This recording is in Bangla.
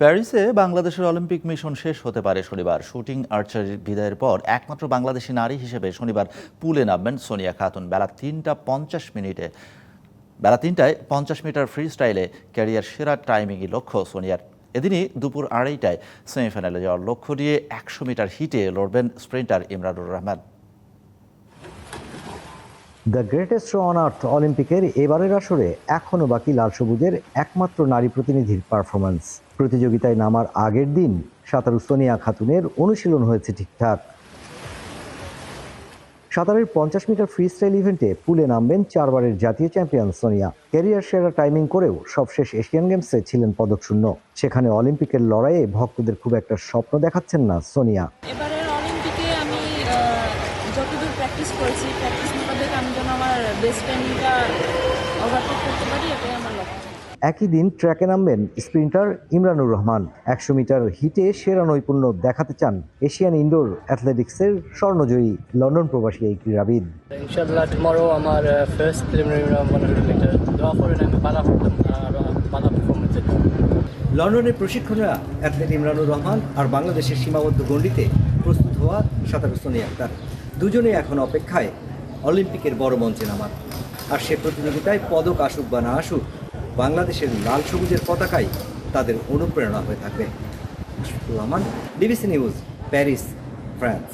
প্যারিসে বাংলাদেশের অলিম্পিক মিশন শেষ হতে পারে শনিবার। শুটিং আর্চারির বিদায়ের পর একমাত্র বাংলাদেশি নারী হিসেবে শনিবার পুলে নামবেন সোনিয়া খাতুন। বেলা তিনটা পঞ্চাশ মিনিটে, বেলা তিনটায় পঞ্চাশ মিটার ফ্রি স্টাইলে ক্যারিয়ার সেরা টাইমিংই লক্ষ্য সোনিয়ার। এদিনই দুপুর আড়াইটায় সেমিফাইনালে যাওয়ার লক্ষ্য নিয়ে একশো মিটার হিটে লড়বেন sprinter Imranur Rahman. The greatest on earth অলিম্পিকের এবারের আসরে এখনও বাকি লাল সবুজের একমাত্র নারী প্রতিনিধির পারফরম্যান্স প্রতিযোগিতায় নামার আগের দিন সাঁতারু সোনিয়া খাতুনের অনুশীলন হয়েছে ঠিকঠাক। সাঁতারের পঞ্চাশ মিটার ফ্রি স্টাইল ইভেন্টে পুলে নামবেন চারবারের জাতীয় চ্যাম্পিয়ন সোনিয়া। ক্যারিয়ার সেরা টাইমিং করেও সবশেষ এশিয়ান গেমসে ছিলেন পদকশূন্য সেখানে অলিম্পিকের লড়াইয়ে ভক্তদের খুব একটা স্বপ্ন দেখাচ্ছেন না সোনিয়া এবারের অলিম্পিকে আমি আহ, যতদূর প্র্যাকটিস করেছি প্র্যাকটিস মোতাবেক আমি যেন আমার বেস্ট টাইমিংটা ওভারটেক করতে পারি এটাই আমার লক্ষ্য। একই দিন ট্র্যাকে নামবেন স্প্রিন্টার ইমরানুর রহমান। একশো মিটার হিটে সেরা নৈপুণ্য দেখাতে চান এশিয়ান ইনডোর অ্যাথলেটিক্সের স্বর্ণজয়ী লন্ডন প্রবাসী এই ক্রীড়াবিদ। ইনশাল্লাহ টুমরো আমার first preliminary one hundred metre দোয়া করেন আমি ভালো করতাম আর পারফরমেন্স লন্ডনের প্রশিক্ষকরা অ্যাথলেট ইমরানুর রহমান আর বাংলাদেশের সীমাবদ্ধ গণ্ডিতে প্রস্তুত হওয়া সাতারস্ত সোনিয়া আক্তার দুজনেই এখন অপেক্ষায় অলিম্পিকের বড় মঞ্চে নামার। আর সে প্রতিযোগিতায় পদক আসুক বা না আসুক, বাংলাদেশের লাল সবুজের পতাকায় তাদের অনুপ্রেরণা হয়ে থাকবে। Rahman, BBC news, Paris, France.